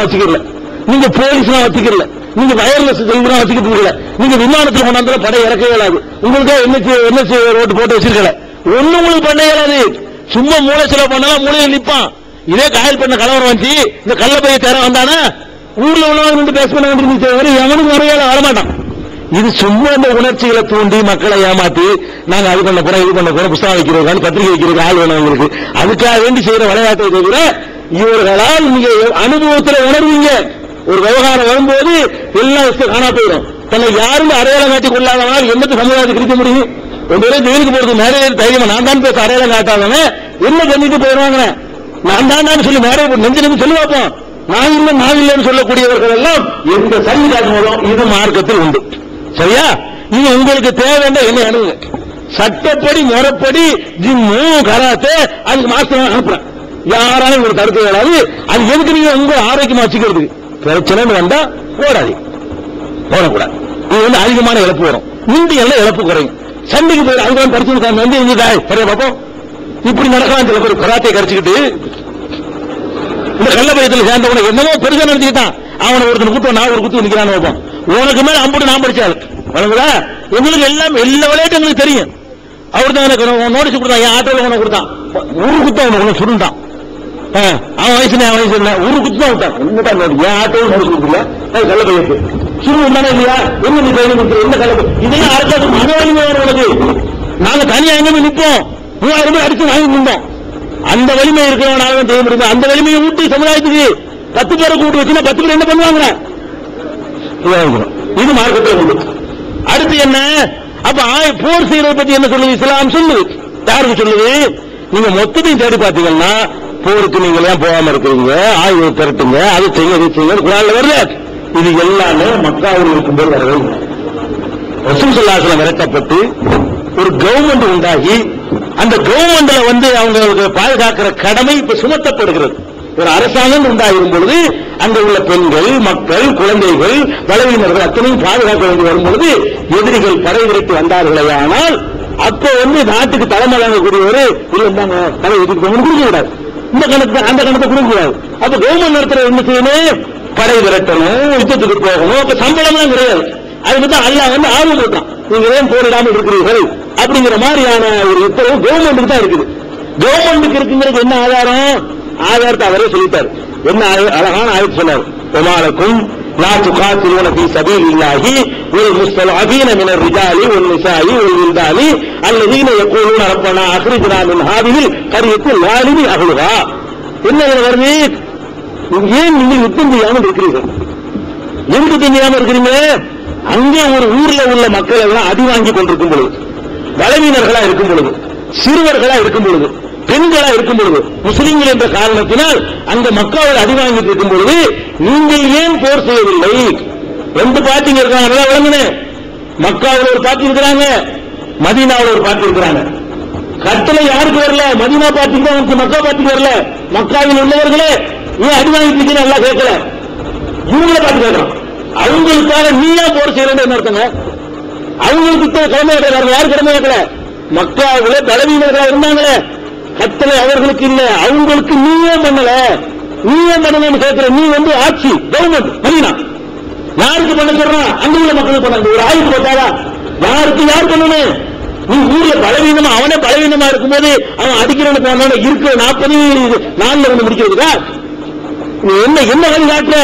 செல்வம் வச்சுக்கல நீங்க போலீஸ்லாம் வச்சுக்கல நீங்க வயர்லெஸ் செல்வம் வச்சுக்கிட்டு இருக்கல நீங்க விமானத்துல கொண்டாந்து படை இறக்க இயலாது உங்களுக்கு என்ன ரோட்டு போட்டு வச்சிருக்கல. ஒண்ணு உங்களுக்கு பண்ண இயலாது சும்மா மூளை செலவு பண்ணலாம் மூளையை நிப்பான். இதே காயல் பண்ண கலவரம் வந்துச்சு. இந்த கள்ள பைய தேர வந்தானா? ஊர்ல உள்ளவங்க வந்து பேச பண்ண எவனும் முறையால வரமாட்டான். இது சும்மா இந்த உணர்ச்சிகளை தூண்டி மக்களை ஏமாத்தி நாங்க அது பண்ண போறோம் இது பண்ண போறோம் புத்தகம் வைக்கிறதுக்கு பத்திரிகை வைக்கிறதுக்கு ஆள் வேணும் உங்களுக்கு அதுக்காக வேண்டி செய்யற விளையாட்டை தவிர இவர்களால் நீங்க அனுபவத்துல உணர்வீங்க. ஒரு விவகாரம் வரும்போது எல்லாம் வச்சு காணா போயிடும். தன்னை யாரும் அடையாளம் காட்டி கொள்ளாதவனால் எந்த சமுதாயத்தை கிடைக்க முடியும்? ஒரு பேரும் ஜெயிலுக்கு போறது நிறைய தைரியமா நான் தான் பேச அடையாளம் காட்டாதவன் என்ன பண்ணிட்டு போயிடுவாங்க நான் தான் சொல்லி மேலே நெஞ்சு நெஞ்சு சொல்லி பார்ப்போம். நான் இல்லை நான் இல்லைன்னு சொல்லக்கூடியவர்கள் எல்லாம் எந்த சரி காட்டுவதும் இது மார்க்கத்தில் உண்டு. சரியா? இது உங்களுக்கு தேவைன்னா என்ன அணுகுங்க. சட்டப்படி முறைப்படி ஜிம்மு கராத்தே அதுக்கு மாஸ்டர் அனுப்புறேன். யாராலும் ஒரு தடுக்க இயலாது அது எதுக்கு நீங்க உங்க ஆரோக்கியமா வச்சுக்கிறது பிரச்சனைன்னு வந்தா போடாது போடக்கூடாது. இது வந்து அதிகமான இழப்பு வரும். முந்தி எல்லாம் இழப்பு குறையும். சண்டைக்கு போய் அதுதான் படிச்சு வந்து இங்க பெரிய பார்ப்போம் இப்படி நடக்கலாம் சில பேர் கராத்தையை கடிச்சுக்கிட்டு. இந்த கள்ள சேர்ந்த சேர்ந்தவன என்னமோ பெருசா நினைச்சுக்கிட்டான் அவனை ஒருத்தன் குத்து நான் ஒரு குத்து நிக்கிறான்னு வைப்போம் உனக்கு மேல அம்புட்டு நான் படிச்சாரு வணங்குதா? எங்களுக்கு எல்லாம் எல்லா விளையாட்டு எங்களுக்கு தெரியும். அவர் தான் எனக்கு நோட்டீஸ் கொடுத்தான். என் ஆட்டோவில் உனக்கு கொடுத்தான். ஒரு குத்து அவனை உனக்கு சுருண்டான். அவன் வயசு என்ன, அவன் வயசு என்ன ஒரு குத்து தான் விட்டான். என்னடா நோடி என் ஆட்டோல நோட்டீஸ் கொடுக்கல அது கள்ள பையத்து. சுருள் இருந்தானே இல்லையா? என்ன நீ பையன் கொடுத்து என்ன கள்ள இதெல்லாம் அரசாங்க மன வலிமை உனக்கு நாங்க தனியா எங்க போய் நிப்போம்? மூவாயிரம் ரூபாய் அடிச்சு வாங்கி நின்றோம் அந்த வலிமை இருக்கிறவனால செய்ய முடியும்? அந்த வலிமையை ஊட்டி சமுதாயத்துக்கு பத்து பேரை கூட்டு வச்சுன்னா பத்து பேர் என்ன பண்ணுவாங்க இது மார்க்கத்தில் உண்டு. அடுத்து என்ன? அப்ப ஆய- போர் செய்யறதை பத்தி என்ன சொல்லுது? இஸ்லாம் சொல்லுது. யாருக்கு சொல்லுது? நீங்க மொத்தத்தையும் தேடி பார்த்தீங்கன்னா போருக்கு நீங்க ஏன் போகாம இருக்கிறீங்க ஆயுதம் திரட்டுங்க அது செய்ய இது செய்யுங்க குரான்ல வருது. இது எல்லாமே மக்காவில் இருக்கும்போது வரவே இல்லை. ரசூல் சல்லாசலம் விரட்டப்பட்டு ஒரு கவர்மெண்ட் உண்டாகி அந்த கவர்மெண்ட்ல வந்து அவங்களுக்கு பாதுகாக்கிற கடமை இப்ப சுமத்தப்படுகிறது. ஒரு அரசாங்கம் உண்டாகும் பொழுது அங்க உள்ள பெண்கள் மக்கள் குழந்தைகள் பலவீனர்கள் அத்தனையும் பாதுகாக்க வேண்டி வரும்பொழுது எதிரிகள் படை விரட்டி வந்தார்களே ஆனால் அப்ப வந்து நாட்டுக்கு தலைமை வழங்கக்கூடியவர் இல்ல தலை எதிர்த்து கொடுக்க கூடாது. இந்த கணக்கு அந்த கணத்தை கொடுக்கூடாது அப்ப கவர்மெண்ட் நடத்துற என்ன செய்யணும் படை விரட்டணும் யுத்தத்துக்கு போகணும். அப்ப சம்பளம்லாம் கிடையாது. அதுக்கு தான் அல்லா வந்து ஆர்வம் இருக்கான் நீங்க ஏன் போரிடாமல் இருக்கிறீர்கள்? அப்படிங்கிற மாதிரியான ஒரு உத்தரவு கவர்மெண்ட்டுக்கு தான் இருக்குது. கவர்மெண்ட்டுக்கு இருக்குங்கிறது என்ன ஆதாரம்? ஆதாரத்தை அவரே சொல்லிட்டார். என்ன அழகான ஆயத்து சொன்னார். பெருமாளுக்கும் لا تقاتلون في سبيل الله والمستضعفين من الرجال والنساء والولدان الذين يقولون ربنا اخرجنا من هذه القرية الظالم اهلها என்ன இதுல வருது ஏன் நீங்கள் யுத்தம் செய்யாமல் இருக்கிறீர்கள் எதுக்கு தெரியாம இருக்கிறீங்க அங்கே ஒரு ஊர்ல உள்ள மக்கள் எல்லாம் அடி வாங்கி கொண்டிருக்கும் பொழுது பலவீனர்களா இருக்கும் பொழுது சிறுவர்களா இருக்கும் பொழுது பெண்களா இருக்கும் பொழுது முஸ்லீம்கள் என்ற காரணத்தினால் அந்த மக்கள் அடி வாங்கிட்டு இருக்கும் பொழுது நீங்கள் ஏன் போர் செய்யவில்லை? ரெண்டு பார்ட்டிங்க இருக்காங்க நல்லா விளங்குனேன் மக்காவில் ஒரு பார்ட்டி இருக்கிறாங்க மதீனாவில் ஒரு பார்ட்டி இருக்கிறாங்க. கட்டளை யாருக்கு வரல? மதீனா பார்ட்டிக்கு தான் மக்கா பார்ட்டிக்கு வரல. மக்காவில் உள்ளவர்களே ஏன் அடி வாங்கிட்டு நல்லா கேட்கல. இவங்கள பார்த்து கேட்கலாம் அவங்களுக்காக நீயா போர் செய்யறேன்னு அர்த்தங்க? அவங்களுக்கு இப்ப கடமை கேட்கறாங்க யாரு கடமை கேட்கல. மக்காவுல பலவீனர்களா இருந்தாங்களே கட்டளை அவர்களுக்கு இல்ல. அவங்களுக்கு நீயே பண்ணல. நீயே பண்ணலன்னு கேட்கிற நீ வந்து ஆட்சி கவர்மெண்ட் பண்ணினா யாருக்கு பண்ண சொல்றான் அங்க உள்ள மக்களுக்கு பண்ண ஒரு ஆய்வு போட்டாரா யாருக்கு யார் பண்ணணும்? நீ ஊர்ல பலவீனமா அவனே பலவீனமா இருக்கும்போது அவன் அடிக்கிறவனுக்கு போனான இருக்கிற நாற்பது நாள்ல வந்து முடிக்கிறதுக்கா? நீ என்ன என்ன வழி காட்டுற?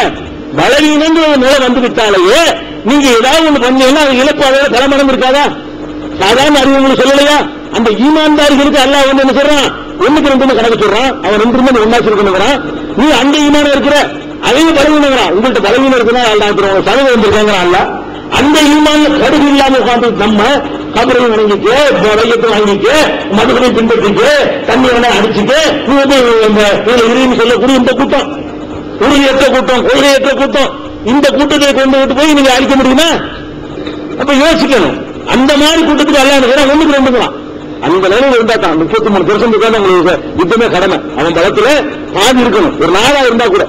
பலவீனங்கிற ஒரு நிலை வந்து விட்டாலேயே நீங்க ஏதாவது ஒண்ணு பண்ணீங்கன்னா அது இழப்பாக தலைமணம் இருக்காதா சாதாரண அறிவு உங்களுக்கு சொல்லலையா? அந்த ஈமான்தாரிகளுக்கு அல்லாஹ் வந்து என்ன சொல்றான்? ஒண்ணுக்கு ரெண்டு கணக்கு சொல்றான். அவன் ரெண்டு மணி ஒன்னா சொல்லுங்கிறான் நீ அந்த ஈமானம் இருக்கிற அதையும் பலவீனங்கிறான் உங்கள்ட்ட பலவீனம் இருக்குன்னா அல்லா சதவீதம் வந்திருக்காங்க அல்ல. அந்த ஈமான்ல கடுகு இல்லாம உட்காந்து நம்ம கபரையும் வாங்கிக்க வையத்தை வாங்கிக்க மதுகளை பின்பற்றிக்க தண்ணி வேணா அடிச்சுக்க நீ வந்து இந்த இறைன்னு சொல்லக்கூடிய இந்த கூட்டம். உறுதியற்ற கூட்டம் கொள்கையற்ற கூட்டம். இந்த கூட்டத்தை கொண்டு விட்டு போய் நீங்க அழிக்க முடியுமா? அப்ப யோசிக்கணும். அந்த மாதிரி கூட்டத்துக்கு அல்ல ஒண்ணுக்கு ரெண்டுங்களாம் அந்த நிலையில இருந்தா தான் முப்பத்தி மூணு பெர்சன்ட் தான் உங்களுக்கு யுத்தமே கடமை. அவன் பலத்துல பாதி இருக்கணும். ஒரு நாளா இருந்தா கூட.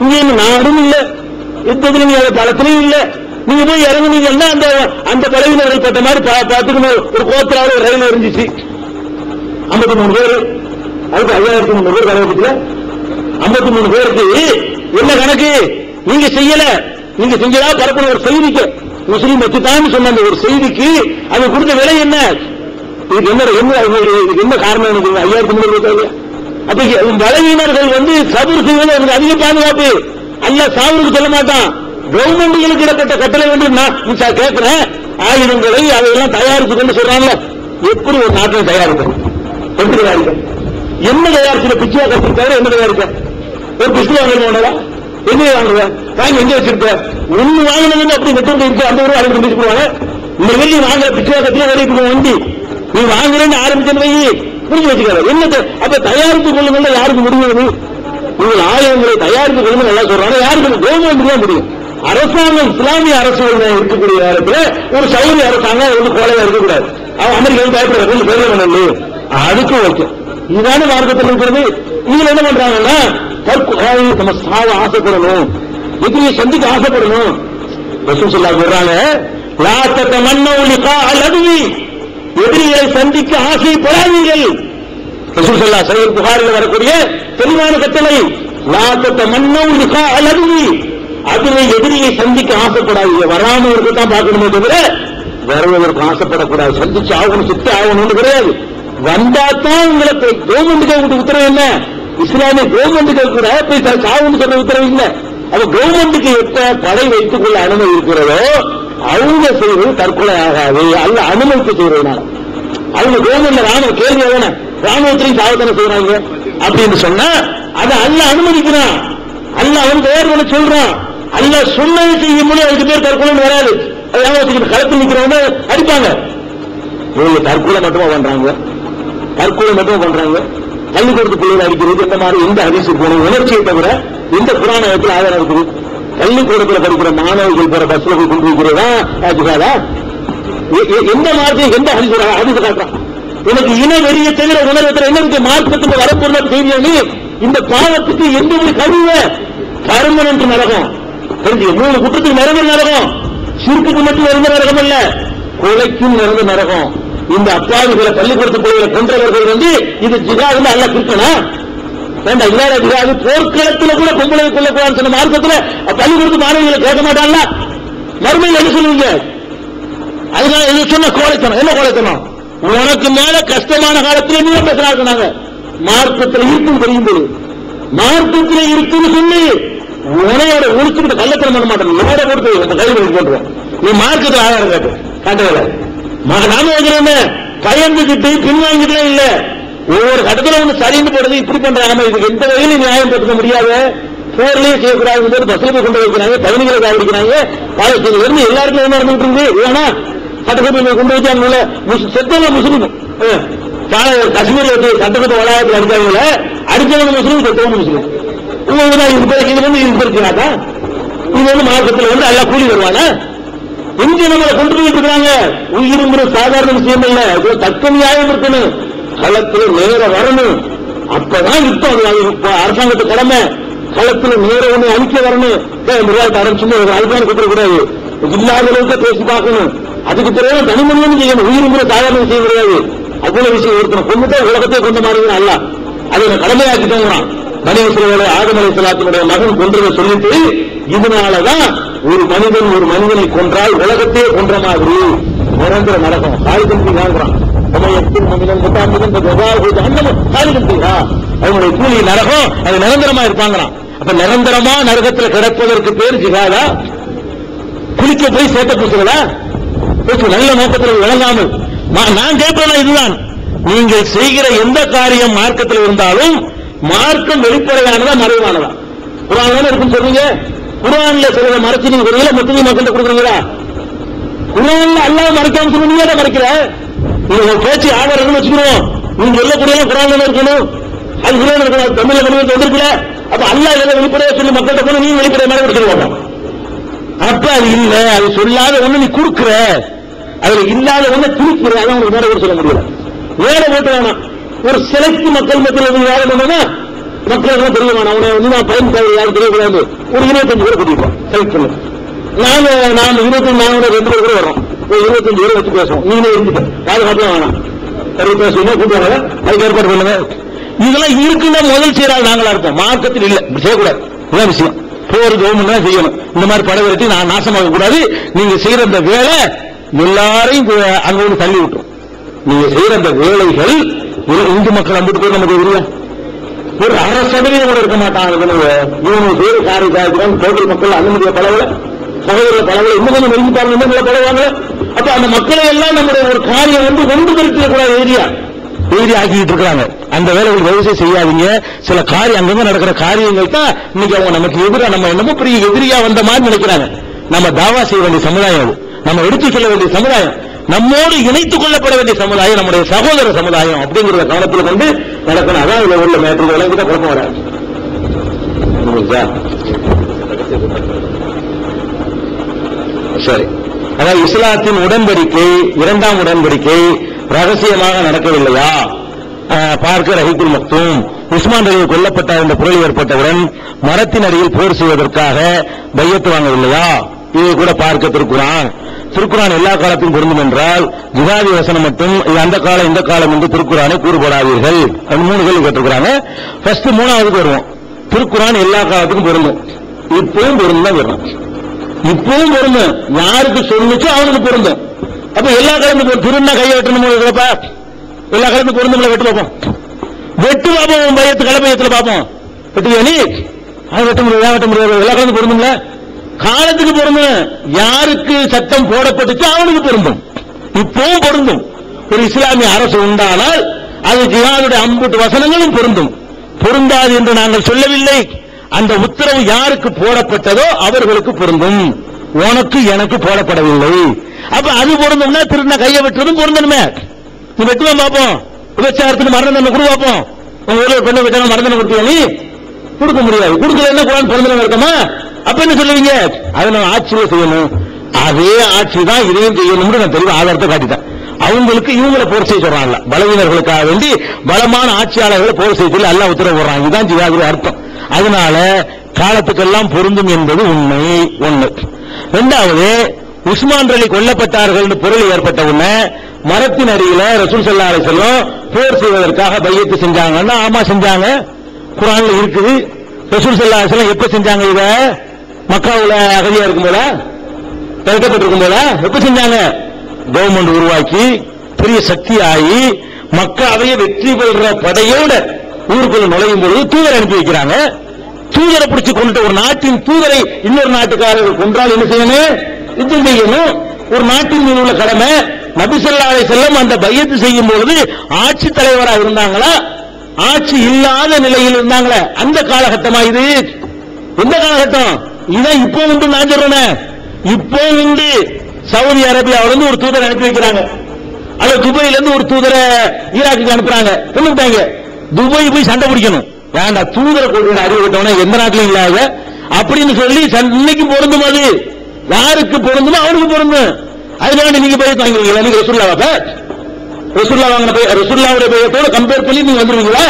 இங்கே நாடும் இல்ல. யுத்தத்துல நீங்க பலத்திலையும் இல்ல. நீங்க போய் இறங்குனீங்கன்னா அந்த அந்த படையினர்கள் பட்ட மாதிரி பார்த்துக்கணும். ஒரு கோத்திராவில் ஒரு ரயில் இருந்துச்சு. ஐம்பத்தி மூணு பேர். அதுக்கு ஐயாயிரத்தி மூணு பேர் கலவரத்துல ஐம்பத்தி மூணு பேருக்கு என்ன கணக்கு? நீங்க செய்யல. நீங்க செஞ்சதா பரப்புன ஒரு செய்திக்கு. முஸ்லீம் வச்சுதான் சொன்ன அந்த ஒரு செய்திக்கு அது கொடுத்த விலை என்ன? இதுக்கு என்ன என்ன இதுக்கு என்ன காரணம் எனக்கு ஐயாயிரத்தி முன்னூறு ரூபாய் பலவீனர்கள் வந்து சபர் செய்வது எனக்கு அதிக பாதுகாப்பு. அல்ல சாவுக்கு சொல்ல மாட்டான். கவர்மெண்ட்களுக்கு இடப்பட்ட கட்டளை வந்து நான் கேட்கிறேன். ஆயுதங்களை அதையெல்லாம் தயாரிச்சு கொண்டு சொல்றாங்கல்ல. எப்படி ஒரு நாட்டில் தயாரிக்கணும்? எப்படி தயாரிக்கும் என்ன தயாரிச்சு பிச்சையா கட்டிருக்காரு என்ன தயாரிக்க? ஒரு பிஸ்து வாங்கணும் எங்க வாங்குவ வாங்கி எங்க வச்சிருக்க? ஒண்ணு வாங்கினது அப்படி நெட்வொர்க் இருக்கு அந்த ஒரு அறுபது பிடிச்சு போவாங்க இந்த வெளி வாங்குற பிச்சையா கட்டில வேலைக்கு வண்டி. நீ வாங்குறேன்னு ஆரம்பிச்சது வை புரிஞ்சு வச்சுக்காத என்ன அப்ப தயாரித்து கொள்ளுங்கள் யாருக்கு முடியும் உங்கள் ஆலயங்களை தயாரித்து கொள்ளுங்க நல்லா சொல்றாங்க. யாருக்கு கவர்மெண்ட் தான் முடியும். அரசாங்கம் இஸ்லாமிய அரசு இருக்கக்கூடிய நேரத்தில் ஒரு சௌரிய அரசாங்கம் வந்து கோலையா இருக்கக்கூடாது. அவன் அமெரிக்கா பயப்படுறது பெரிய பண்ணு அதுக்கு ஓகே. இதுதான மார்க்கத்தில் இருக்கிறது. இதுல என்ன பண்றாங்கன்னா தற்கு- நம்ம சாவ ஆசைப்படணும். எதிரியை சந்திக்க ஆசைப்படணும். ரசூல் சொல்லா சொல்றாங்க லாத்தத்த மன்னவுலிகா அல்லது எதிரிகளை சந்திக்க ஆசைப்படாதீர்கள். ரசூல் சொல்லா சையத் புகாரில் வரக்கூடிய தெளிவான கட்டளை லாத்தத்த மன்னவுலிகா அல்லதுவி அதுவை எதிரியை சந்திக்க ஆசைப்படாதீங்க. வராமவருக்கு தான் பார்க்கணுமே தவிர வருவதற்கு ஆசைப்படக்கூடாது. சந்திச்சு ஆகணும் சுத்தி ஆகணும்னு கிடையாது. வந்தா தான் உங்களுக்கு கவர்மெண்ட்டுக்கு உத்தரவு என்ன? இஸ்லாமிய கவர்மெண்ட்டுக்கு கூட போய் சாகுன்னு சொல்ற உத்தரவு இல்லை அப்ப கவர்மெண்ட்டுக்கு எப்ப படை வைத்துக் கொள்ள அனுமதி இருக்கிறதோ அவங்க செய்வது தற்கொலை ஆகாது. அல்ல அனுமதித்து செய்வதனால. அவங்க கவர்மெண்ட்ல ராணுவ கேள்வி எதன ராணுவத்திலையும் சாவதான செய்யறாங்க அப்படின்னு சொன்னா அதை அல்ல அனுமதிக்கிறான். அல்ல அவன் பெயர் பண்ண சொல்றான். அல்ல சொன்னது செய்யும் போது அதுக்கு பேர் தற்கொலை வராது. அது ஏமாத்திக்கிட்டு களத்தில் நிக்கிறவங்க அடிப்பாங்க. இவங்க தற்கொலை மட்டுமா பண்றாங்க? தற்கொலை மட்டும் பண்றாங்க? பள்ளிக்கூடத்து பிள்ளைகள் அடிக்கிறது இந்த மாதிரி எந்த அரிசி போகணும்? உணர்ச்சியை தவிர எந்த புராணத்தில் ஆதாரம் இருக்குது. பள்ளிக்கூடத்தில் படிக்கிற மாணவர்கள் போற பஸ்ல போய் கொண்டு வைக்கிறதா எந்த மார்க்கம் எந்த ஹதீஸ் ஹரிசு காட்டுறான் உனக்கு இன வெறிய தவிர உணர்வத்தில் என்ன இருக்கு? மார்க்கத்துக்கு வரப்பொருள இந்த பாவத்துக்கு எந்த ஒரு கருவ? கருமன் என்று நரகம். தெரிஞ்சு மூணு குற்றத்துக்கு நிரந்தர நரகம். சுருக்குக்கு மட்டும் நிரந்தர நரகம் அல்ல. கொலைக்கும் நிரந்தர நரகம். இந்த அப்பாவிகளை பள்ளிக்கூடத்து பிள்ளைகளை கொன்றவர்கள் வந்து இது ஜிகாதுன்னு அல்ல குறிக்கணும் வேண்டாம் இல்லாத ஜிகாது போர்க்களத்துல கூட பொம்பளை கொள்ளக்கூடாது சொன்ன மார்க்கத்தில் பள்ளிக்கூடத்து மாணவர்களை கேட்க மாட்டான்ல? மறுமையில் என்ன சொல்லுவீங்க? அதனால இது சொன்ன கோழைத்தனம். என்ன கோழைத்தனம்? உனக்கு மேல கஷ்டமான காலத்துல நீ பேசுறாங்க நாங்க மார்க்கத்தில் இருக்கும் தெரியும் போது மார்க்கத்தில் இருக்குன்னு சொல்லி உனையோட உரிச்சுக்கிட்ட கள்ளத்தனம் பண்ண மாட்டேன். என்னோட கொடுத்து இந்த கையில் போட்டுருவோம் நீ மார்க்கத்தில் ஆதாரம் கேட்டு. காட்டுவல நாம வைக்கிறோமே பயந்துகிட்டு பின்வாங்கிட்டே இல்ல. ஒவ்வொரு கட்டத்துல ஒண்ணு சரின்னு போடுறது இப்படி பண்றாங்க. இதுக்கு எந்த வகையிலும் நியாயம் பெற்றுக்க முடியாது. போர்லயே செய்யக்கூடாது பஸ்ல போய் கொண்டு வைக்கிறாங்க பதினீங்களை காவடிக்கிறாங்க பாலஸ்தீனில இருந்து எல்லாருக்கும் என்ன நடந்துட்டு இருக்கு ஏன்னா சட்டசபையில் கொண்டு வச்சாங்கல்ல முஸ்- செத்தவங்க முஸ்லீம். அஹ், காலை காஷ்மீர் வந்து சட்டசபை வளாகத்தில் அடிச்சாங்கல்ல அடிச்சவங்க முஸ்லீம் செத்தவங்க முஸ்லீம். உங்களுக்கு தான் இது பேர் இது வந்து இது இருக்கிறாக்கா இது வந்து மாவட்டத்தில் வந்து எல்லாம் கூலி வருவானா? இங்க நம்மளை கொண்டு போயிட்டு இருக்காங்க உயிருங்கிற சாதாரண விஷயம் இல்ல இது தக்க நியாயம் இருக்கணும். களத்துல நேர வரணும். அப்பதான் இப்ப அது அது இப்ப அரசாங்கத்து கடமை. களத்துல நேர ஒண்ணு அழிக்க வரணும். நிர்வாகத்தை ஆரம்பிச்சு அதுதான் கூப்பிடக்கூடாது இல்லாத அளவுக்கு பேசி பார்க்கணும். அதுக்கு பிறகு தனிமனிதன் செய்யணும் உயிருங்கிற சாதாரண செய்ய கிடையாது அவ்வளவு விஷயம் ஒருத்தனை கொண்டுதான் உலகத்தை கொண்டு மாதிரி அல்ல. அதை நான் கடமையாக்கிட்டோங்கிறான் மனிதர்களுடைய ஆதமலை சலாத்தினுடைய மகன் கொன்றதை சொல்லிட்டு இதனாலதான் ஒரு மனிதன் ஒரு மனிதனை கொன்றால் உலகத்தையே கொன்ற மாதிரி. நிரந்தர தாய் குஞ்சு செய்கிறான் அவனுடைய கூலி நரகம் அது நிரந்தரமா இருப்பாங்களாம். அப்ப நிரந்தரமா நரகத்துல கிடப்பதற்கு பேர் ஜிகாதா குளிக்க போய் சேட்ட பூசுகளா நல்ல நோக்கத்தில் விளங்காமல். நான் நான் கேட்பேன் இதுதான். நீங்கள் செய்கிற எந்த காரியம் மார்க்கத்தில் இருந்தாலும் மார்க்கம் வெளிப்படையானதா மறைவானதா? குரான் இருக்குன்னு சொல்றீங்க? குரான்ல சிலதை மறைச்சு நீங்க சொல்றீங்களா மக்கள்கிட்ட கொடுக்குறீங்களா? குரான்ல அல்லாஹ் மறைக்காம சொல்லுங்க நீங்க மறைக்கிற? உங்க பேச்சு ஆதாரம் வச்சுக்கிறோம் நீங்க சொல்லக்கூடிய குரான் இருக்கணும். அது குரான் இருக்கணும். தமிழ்ல வெளியே வந்திருக்கல. அப்ப அல்லா எதை வெளிப்படையா சொல்லி மக்கள்கிட்ட போன நீ வெளிப்படைய மேலே கொடுத்துருவாங்க அப்ப அது இல்ல. அது சொல்லாத ஒண்ணு நீ குடுக்குற அதுல இல்லாத ஒண்ணு திருப்புற அதான் உங்களுக்கு மேலே கூட சொல்ல முடியல. வேலை போட்டு வேணாம். ஒரு சிலைக்கு மக்கள் மத்தியில் வேலை பண்ணா மக்கள் எல்லாம் தெரிய வேணாம். அவனை வந்து நான் பயன் தேவை யாரும் தெரியக்கூடாது. ஒரு இருபத்தஞ்சு பேர் கூட்டிட்டு செலக்ட் பண்ணு. நாங்க நாம இருபத்தஞ்சு நாங்க ரெண்டு பேர் கூட வரோம் ஒரு இருபத்தஞ்சு பேர் வச்சு பேசுவோம். நீங்களே இருந்துட்டு பாதுகாப்பு வேணாம். சரி பேசுவீங்க கூட்டுவாங்க அதுக்கு ஏற்பாடு பண்ணுங்க. இதெல்லாம் இருக்குன்னா முதல் செய்யறாங்க நாங்களா இருப்போம் மார்க்கத்தில் இல்ல. செய்யக்கூடாது. இதான் விஷயம். போர் கவர்மெண்ட் தான் செய்யணும். இந்த மாதிரி படை விரட்டி நான் நாசமாக கூடாது. நீங்க செய்யற அந்த வேலை எல்லாரையும் அங்க வந்து தள்ளி விட்டுரும். நீங்க செய்யற அந்த வேலைகள் ஒரு இந்து மக்கள் அம்பிட்டு போய் நமக்கு தெரியும் ஒரு அரை சதவீதம் கூட இருக்க மாட்டாங்க. மூணு பேர் பேரு காரி காய்க்கிறான் டோட்டல் மக்கள் அனுமதிய பலவல சகோதர பலவல இன்னும் கொஞ்சம் நெருங்கி பாருங்க இன்னும் நல்லா அப்ப அந்த மக்களை எல்லாம் நம்முடைய ஒரு காரியம் வந்து ஒன்று திருத்திடக்கூடாது ஏரியா. ஏரியா ஆக்கிட்டு இருக்கிறாங்க. அந்த வேலைகள் வயசு செய்யாதீங்க. சில காரியம் அங்கங்க நடக்கிற காரியங்கள் தான் இன்னைக்கு அவங்க நமக்கு எதிராக நம்ம என்னமோ பெரிய எதிரியா வந்த மாதிரி நினைக்கிறாங்க. நம்ம தாவா செய்ய வேண்டிய சமுதாயம் அது. நம்ம எடுத்து சொல்ல வேண்டிய சமுதாயம். நம்மோடு இணைத்துக் கொள்ளப்பட வேண்டிய சமுதாயம் நம்முடைய சகோதர சமுதாயம் அப்படிங்கிற கவனத்தில் கொண்டு நடக்கணும். அதான் இதுல உள்ள மேற்று விளங்கிட்ட குழப்பம் வராது. சரி. அதாவது இஸ்லாத்தின் உடன்படிக்கை இரண்டாம் உடன்படிக்கை ரகசியமாக நடக்கவில்லையா? பார்க்க ரஹிகுல் மக்தூம். உஸ்மான் ரவி கொல்லப்பட்ட என்ற புரளி ஏற்பட்டவுடன் மரத்தின் அடியில் போர் செய்வதற்காக பையத்து வாங்கவில்லையா? இதை கூட பார்க்க திருக்குறான். திருக்குறான் எல்லா காலத்திலும் பொருந்தும் என்றால் ஜிகாதி வசனம் மட்டும் அந்த காலம் இந்த காலம் என்று திருக்குறானை கூறுபடாதீர்கள். மூணு கேள்வி கேட்டிருக்கிறாங்க. ஃபர்ஸ்ட் மூணாவதுக்கு வருவோம். திருக்குறான் எல்லா காலத்துக்கும் பொருந்தும். இப்பவும் பொருந்தும் தான் வரும். இப்பவும் பொருந்தும். யாருக்கு சொல்லுச்சோ அவனுக்கு பொருந்தும். அப்ப எல்லா காலத்துக்கும் திருநா கையை வெட்டணும் இருக்கிறப்ப எல்லா காலத்துக்கும் பொருந்தும் வெட்டு பார்ப்போம் வெட்டு பார்ப்போம் உன் பயத்து பார்ப்போம் வெட்டுவியா நீ? அதை வெட்ட முடியாது வெட்ட முடியாது? எல்லா காலத்துக்கும் பொருந்தும்ல? காலத்துக்கு பொருந்தும். யாருக்கு சட்டம் போடப்பட்டுச்சோ அவனுக்கு பொருந்தும். இப்பவும் பொருந்தும். ஒரு இஸ்லாமிய அரசு உண்டானால் அது ஜிஹாதுடைய அம்புட்டு வசனங்களும் பொருந்தும். பொருந்தாது என்று நாங்கள் சொல்லவில்லை. அந்த உத்தரவு யாருக்கு போடப்பட்டதோ அவர்களுக்கு பொருந்தும். உனக்கு எனக்கு போடப்படவில்லை. அப்ப அது பொருந்தும்னா திருநா கையை வெட்டுறதும் பொருந்தணுமே. நீ வெட்டுவோம் பார்ப்போம் விபச்சாரத்துக்கு மரண தண்டனை கொடு பார்ப்போம் உங்க ஊரில் பெண்ணை வெட்டாம மரண தண்டனை கொடுத்தியா நீ? கொடுக்க முடியாது. கொடுக்கலன்னா குரான் பிறந்தவங்க இருக்கமா அப்ப என்ன சொல்லுவீங்க? அதை நான் ஆட்சியில செய்யணும். அதே ஆட்சி தான் இதையும் செய்யணும்னு நான் தெளிவு ஆதாரத்தை காட்டிட்டேன். அவங்களுக்கு இவங்களை போர் செய்ய சொல்றாங்க பலவீனர்களுக்காக வேண்டி பலமான ஆட்சியாளர்களை போர் செய்ய சொல்லி எல்லாம் உத்தரவு போடுறாங்க இதுதான் ஜிகாதுடைய அர்த்தம். அதனால காலத்துக்கெல்லாம் பொருந்தும் என்பது உண்மை ஒண்ணு. ரெண்டாவது உஸ்மான் அலி கொல்லப்பட்டார்கள் பொருள் ஏற்பட்ட உடனே மரத்தின் அடியில ரசூல் சல்லா அலிசல்லம் போர் செய்வதற்காக பையத்து செஞ்சாங்கன்னா ஆமா செஞ்சாங்க. குரான்ல இருக்குது. ரசூல் சல்லா அலிசல்லம் எப்ப செஞ்சாங்க இத? மக்காவுல அகதியா இருக்கும் போல? திறக்கப்பட்டிருக்கும் போல? எப்ப செஞ்சாங்க? கவர்மெண்ட் உருவாக்கி பெரிய சக்தி ஆகி மக்காவையே வெற்றி பெறுற படையோட ஊருக்குள்ள நுழையும் பொழுது தூதரை அனுப்பி வைக்கிறாங்க. தூதரை பிடிச்சு கொண்டு ஒரு நாட்டின் தூதரை இன்னொரு நாட்டுக்காரர்கள் கொன்றால் என்ன செய்யணும்? யுத்தம் செய்யணும். ஒரு நாட்டின் மீது உள்ள கடமை. நபிசல்லாவை செல்லம் அந்த பையத்து செய்யும் பொழுது ஆட்சி தலைவராக இருந்தாங்களா? ஆட்சி இல்லாத நிலையில் இருந்தாங்களே? அந்த காலகட்டமா இது? எந்த காலகட்டம்? இதான் இப்போ உண்டு நான் சொல்றேன். இப்போ உண்டு. சவுதி அரேபியாவில இருந்து ஒரு தூதரை அனுப்பி வைக்கிறாங்க. அல்ல துபாயில இருந்து ஒரு தூதரை ஈராக்குக்கு அனுப்புறாங்க. சொல்லிவிட்டாங்க துபாய் போய் சண்டை பிடிக்கணும். வேண்டாம் தூதர கொள்கை அறிவு எந்த நாட்டிலும் இல்லாத அப்படின்னு சொல்லி இன்னைக்கு பொருந்தும் அது. யாருக்கு பொருந்துமோ அவனுக்கு பொருந்தும். அதனால நீங்க போய் வாங்குவீங்களா நீங்க ரசுல்லாவா ரசுல்லா வாங்கின பைய ரசுல்லாவுடைய பையத்தோட கம்பேர் பண்ணி நீங்க வந்துருவீங்களா?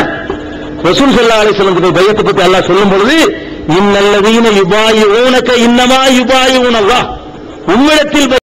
ரசூல் சல்லா அலிஸ்லமுடைய பையத்தை பத்தி எல்லாம் சொல்லும் பொழுது இன்னல்லதீன யுபாயி ஊனக்க இன்னமா யுபாயி உணவா உம்மிடத்தில்